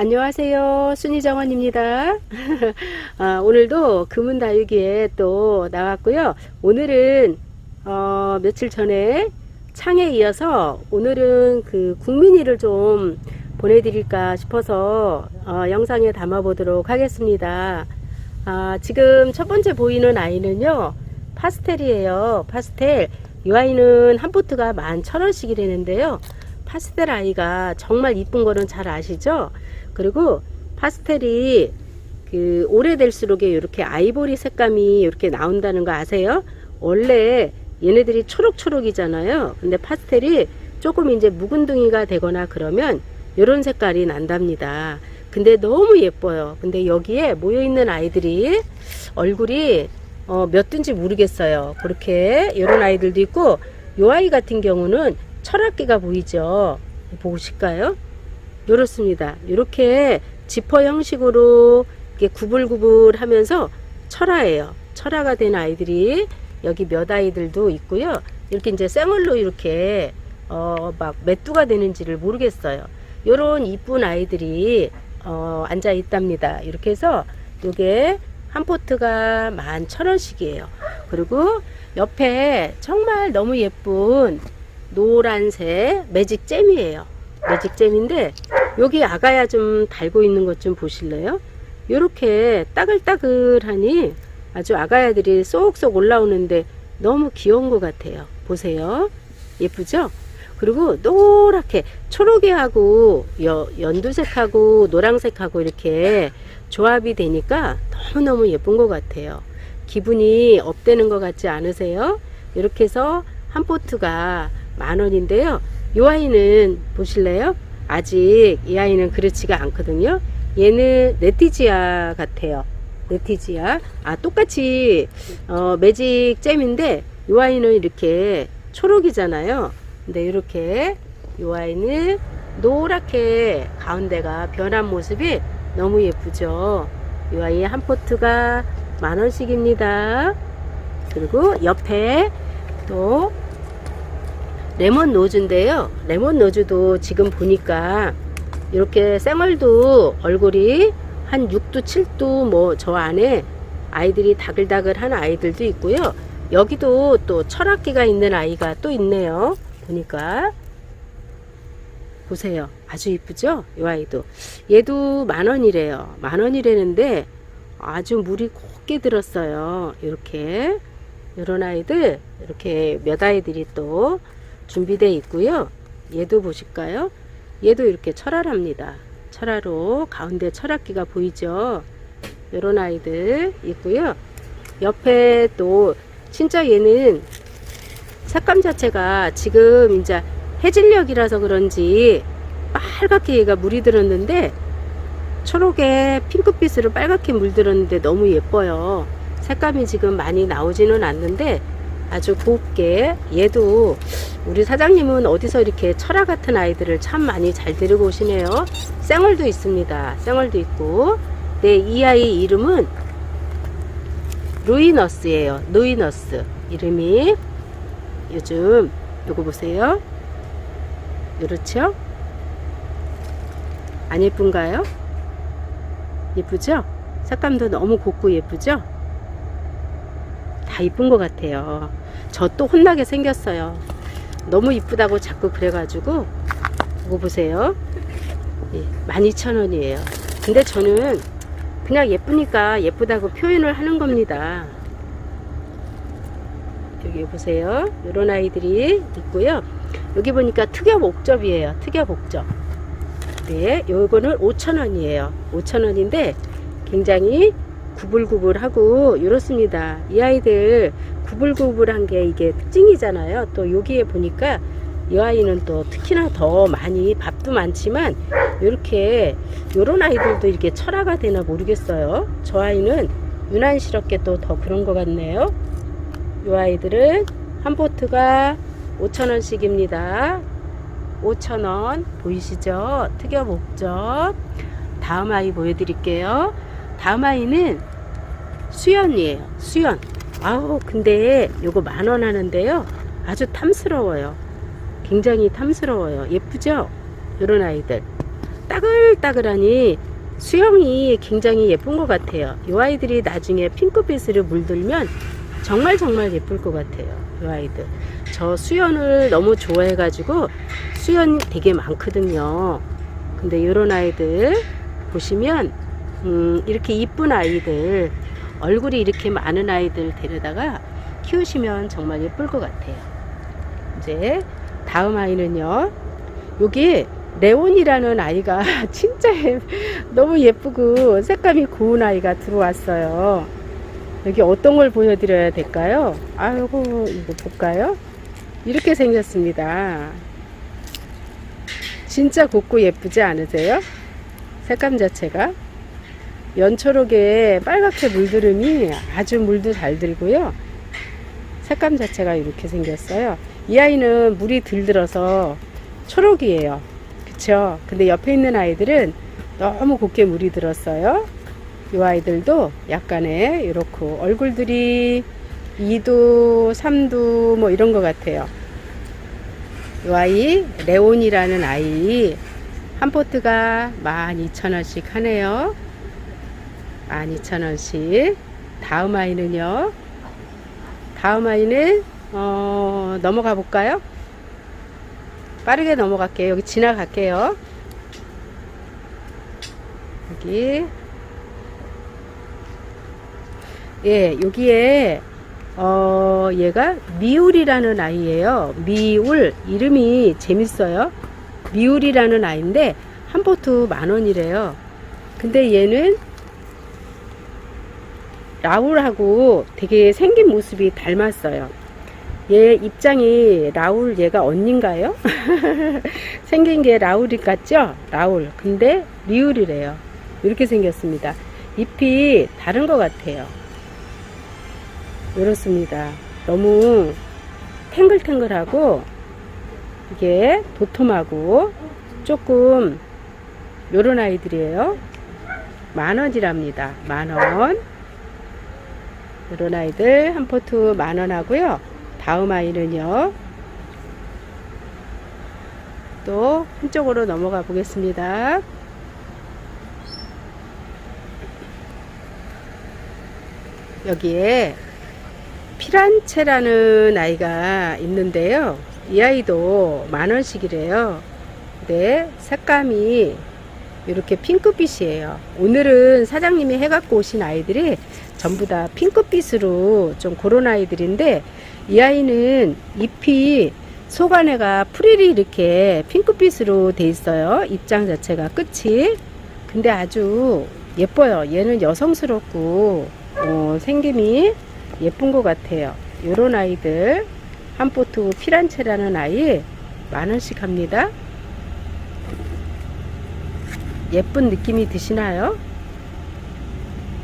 안녕하세요. 순이정원입니다. 아, 오늘도 금은 다육이에 또 나왔고요. 오늘은 어, 며칠 전에 창에 이어서 오늘은 그 국민이를 좀 보내드릴까 싶어서 어, 영상에 담아보도록 하겠습니다. 아, 지금 첫 번째 보이는 아이는요, 파스텔이에요. 파스텔. 이 아이는 한 포트가 11,000원씩이라는데요. 파스텔 아이가 정말 이쁜 거는 잘 아시죠? 그리고 파스텔이 그 오래될수록 이렇게 아이보리 색감이 이렇게 나온다는 거 아세요? 원래 얘네들이 초록초록이잖아요. 근데 파스텔이 조금 이제 묵은둥이가 되거나 그러면 이런 색깔이 난답니다. 근데 너무 예뻐요. 근데 여기에 모여 있는 아이들이 얼굴이 어, 몇 든지 모르겠어요. 그렇게 이런 아이들도 있고 요 아이 같은 경우는 철학기가 보이죠. 보실까요? 이렇습니다. 이렇게 지퍼 형식으로 이렇게 구불구불 하면서 철화예요. 철화가 된 아이들이 여기 몇 아이들도 있고요. 이렇게 이제 쌩얼로 이렇게 어, 막 메뚜가 되는지를 모르겠어요. 요런 이쁜 아이들이 어, 앉아 있답니다. 이렇게 해서 요게 한 포트가 만 천 원씩이에요. 그리고 옆에 정말 너무 예쁜 노란색 매직 잼이에요. 매직 잼인데 여기 아가야 좀 달고 있는 것 좀 보실래요? 요렇게 따글따글하니 아주 아가야들이 쏙쏙 올라오는데 너무 귀여운 것 같아요. 보세요. 예쁘죠? 그리고 노랗게 초록이하고 여, 연두색하고 노랑색하고 이렇게 조합이 되니까 너무너무 예쁜 것 같아요. 기분이 업되는 것 같지 않으세요? 이렇게 해서 한 포트가 만 원인데요. 이 아이는 보실래요? 아직 이 아이는 그렇지가 않거든요. 얘는 네티지아 같아요. 네티지아. 아, 똑같이, 어, 매직 잼인데, 이 아이는 이렇게 초록이잖아요. 근데 이렇게, 이 아이는 노랗게 가운데가 변한 모습이 너무 예쁘죠. 이 아이 한 포트가 만 원씩입니다. 그리고 옆에 또 레몬 노즈인데요. 레몬 노즈도 지금 보니까 이렇게 쌩얼도 얼굴이 한 6도 7도 뭐 저 안에 아이들이 다글다글한 아이들도 있고요. 여기도 또 철학기가 있는 아이가 또 있네요. 보니까 보세요. 아주 이쁘죠? 이 아이도. 얘도 만 원이래요. 만 원이라는데 아주 물이 곱게 들었어요. 이렇게 이런 아이들 이렇게 몇 아이들이 또 준비되어 있고요. 얘도 보실까요? 얘도 이렇게 철화랍니다. 철화로 가운데 철학기가 보이죠? 이런 아이들 있고요. 옆에 또 진짜 얘는 색감 자체가 지금 이제 해질녘이라서 그런지 빨갛게 얘가 물이 들었는데 초록에 핑크빛으로 빨갛게 물들었는데 너무 예뻐요. 색감이 지금 많이 나오지는 않는데 아주 곱게 얘도 우리 사장님은 어디서 이렇게 철화 같은 아이들을 참 많이 잘 데리고 오시네요. 쌩얼도 있습니다. 쌩얼도 있고 네, 이 아이 이름은 루이너스예요. 루이너스 이름이 요즘 요거 보세요. 그렇죠? 안 예쁜가요? 예쁘죠? 색감도 너무 곱고 예쁘죠? 다 이쁜 것 같아요. 저 또 혼나게 생겼어요. 너무 이쁘다고 자꾸 그래가지고 이거 보세요. 예, 12,000원이에요. 근데 저는 그냥 예쁘니까 예쁘다고 표현을 하는 겁니다. 여기 보세요. 이런 아이들이 있고요. 여기 보니까 특엽 옥접이에요. 특엽 옥접. 네, 요거는 5,000원이에요. 5,000원인데 굉장히 구불구불하고 이렇습니다. 이 아이들 구불구불한 게 이게 특징이잖아요. 또 여기에 보니까 이 아이는 또 특히나 더 많이 밥도 많지만 이렇게 요런 아이들도 이렇게 철화가 되나 모르겠어요. 저 아이는 유난스럽게 또 더 그런 것 같네요. 이 아이들은 한 포트가 5,000원씩입니다. 5,000원 보이시죠? 특여 목적. 다음 아이 보여드릴게요. 다음 아이는 수연이에요. 수연. 아우 근데 요거 만원 하는데요. 아주 탐스러워요. 굉장히 탐스러워요. 예쁘죠? 이런 아이들. 따글따글하니 수영이 굉장히 예쁜 것 같아요. 이 아이들이 나중에 핑크빛으로 물들면 정말 정말 예쁠 것 같아요. 이 아이들. 저 수연을 너무 좋아해가지고 수연 되게 많거든요. 근데 이런 아이들 보시면 음, 이렇게 이쁜 아이들 얼굴이 이렇게 많은 아이들 데려다가 키우시면 정말 예쁠 것 같아요. 이제 다음 아이는요. 여기 레온이라는 아이가 진짜 예- 너무 예쁘고 색감이 고운 아이가 들어왔어요. 여기 어떤 걸 보여드려야 될까요? 아이고 이거 볼까요? 이렇게 생겼습니다. 진짜 곱고 예쁘지 않으세요? 색감 자체가 연초록에 빨갛게 물들음이 아주 물도 잘 들고요. 색감 자체가 이렇게 생겼어요. 이 아이는 물이 들들어서 초록이에요. 그쵸? 근데 옆에 있는 아이들은 너무 곱게 물이 들었어요. 이 아이들도 약간의 이렇고 얼굴들이 2도, 3도 뭐 이런 것 같아요. 이 아이 레온이라는 아이 한 포트가 12,000원씩 하네요. 12,000원씩. 다음 아이는요. 다음 아이는 어, 넘어가 볼까요? 빠르게 넘어갈게요. 여기 지나갈게요. 여기 예, 여기에 어, 얘가 미울이라는 아이예요. 미울 이름이 재밌어요. 미울이라는 아이인데 한 포트 만 원이래요. 근데 얘는 라울하고 되게 생긴 모습이 닮았어요. 얘 입장이 라울 얘가 언니인가요? 생긴 게 라울 같죠? 라울. 근데 리울이래요. 이렇게 생겼습니다. 잎이 다른 것 같아요. 이렇습니다. 너무 탱글탱글하고 이게 도톰하고 조금 요런 아이들이에요. 만 원이랍니다. 만 원. 이런 아이들 한 포트 만원 하고요. 다음 아이는요. 또 한쪽으로 넘어가 보겠습니다. 여기에 피란체라는 아이가 있는데요. 이 아이도 만 원씩이래요. 근데 색감이 이렇게 핑크빛이에요. 오늘은 사장님이 해갖고 오신 아이들이 전부 다 핑크빛으로 좀 그런 아이들인데 이 아이는 잎이 속안에가 프릴이 이렇게 핑크빛으로 돼 있어요. 입장 자체가 끝이. 근데 아주 예뻐요. 얘는 여성스럽고 어, 생김이 예쁜 것 같아요. 요런 아이들 한 포트 피란체라는 아이 만 원씩 합니다. 예쁜 느낌이 드시나요?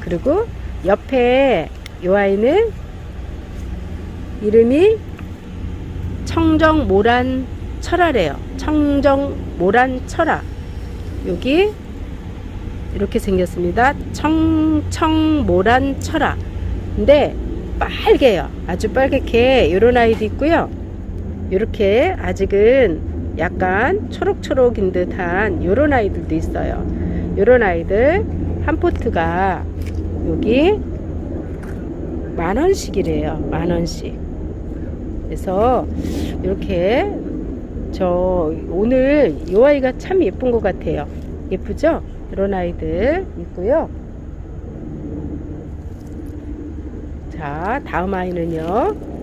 그리고 옆에 요 아이는 이름이 청정 모란 철화래요. 청정 모란 철화. 여기 이렇게 생겼습니다. 청청 모란 철화. 근데 빨개요. 아주 빨갛게 요런 아이도 있고요. 이렇게 아직은 약간 초록초록인 듯한 요런 아이들도 있어요. 요런 아이들 한 포트가 여기 만 원씩이래요. 만 원씩. 그래서 이렇게 저 오늘 이 아이가 참 예쁜 것 같아요. 예쁘죠? 이런 아이들 있고요. 자, 다음 아이는요.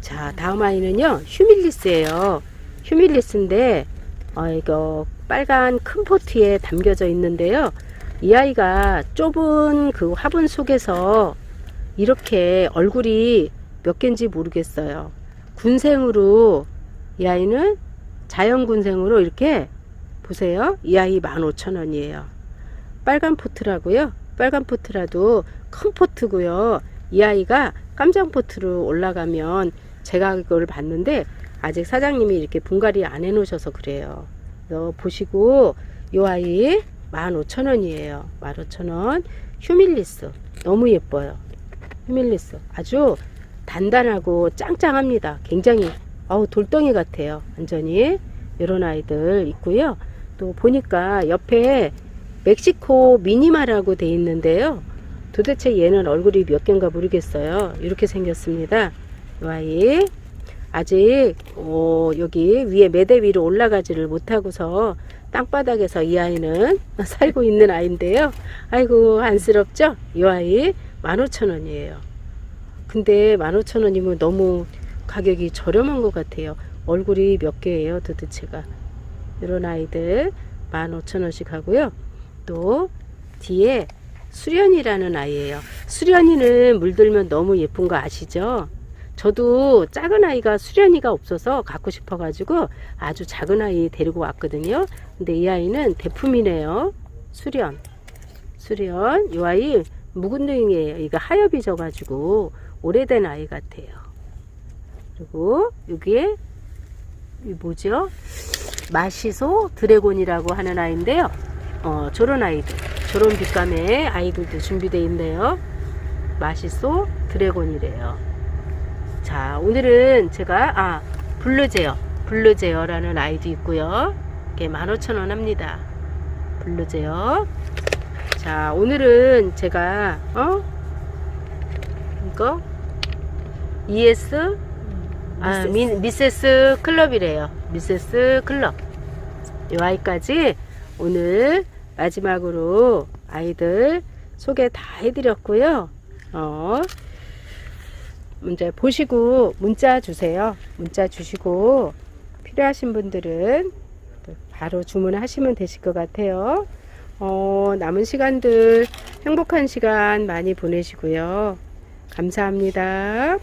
자, 다음 아이는요. 휴밀리스예요. 휴밀리스인데 어, 이거 빨간 큰 포트에 담겨져 있는데요. 이 아이가 좁은 그 화분 속에서 이렇게 얼굴이 몇 개인지 모르겠어요. 군생으로 이 아이는 자연 군생으로 이렇게 보세요. 이 아이 15,000원이에요. 빨간 포트라고요. 빨간 포트라도 큰 포트고요. 이 아이가 깜장 포트로 올라가면 제가 그걸 봤는데 아직 사장님이 이렇게 분갈이 안 해놓으셔서 그래요. 그래서 보시고 이 아이 15,000원이에요. 15,000원. 휴밀리스. 너무 예뻐요. 휴밀리스. 아주 단단하고 짱짱합니다. 굉장히 어우 돌덩이 같아요. 완전히 이런 아이들 있고요. 또 보니까 옆에 멕시코 미니마라고 돼 있는데요. 도대체 얘는 얼굴이 몇 개인가 모르겠어요. 이렇게 생겼습니다. 이 아이 아직 어, 여기 위에 매대 위로 올라가지를 못하고서 땅바닥에서 이 아이는 살고 있는 아이인데요. 아이고 안쓰럽죠? 이 아이 15,000원이에요. 근데 15,000원이면 너무 가격이 저렴한 것 같아요. 얼굴이 몇 개예요 도대체가. 이런 아이들 15,000원씩 하고요. 또 뒤에 수련이라는 아이예요. 수련이는 물들면 너무 예쁜 거 아시죠? 저도 작은 아이가 수련이가 없어서 갖고 싶어 가지고 아주 작은 아이 데리고 왔거든요. 근데 이 아이는 대품이네요. 수련. 수련. 이 아이 묵은 등이에요. 이거 하엽이 져 가지고 오래된 아이 같아요. 그리고 여기에 이 뭐죠? 마시소 드래곤이라고 하는 아이인데요. 어, 저런 아이들, 저런 빛감의 아이들도 준비되어 있네요. 마시소 드래곤이래요. 자, 오늘은 제가, 아, 블루제어, 블루제어라는 아이도 있고요. 이게 15,000원 합니다. 블루제어. 자, 오늘은 제가, 어? 이거? ES? 아, 미, 미세스 클럽이래요. 미세스 클럽. 이 아이까지 오늘 마지막으로 아이들 소개 다 해드렸고요. 어, 문제 보시고 문자 주세요. 문자 주시고 필요하신 분들은 또 바로 주문하시면 되실 것 같아요. 어, 남은 시간들 행복한 시간 많이 보내시고요. 감사합니다.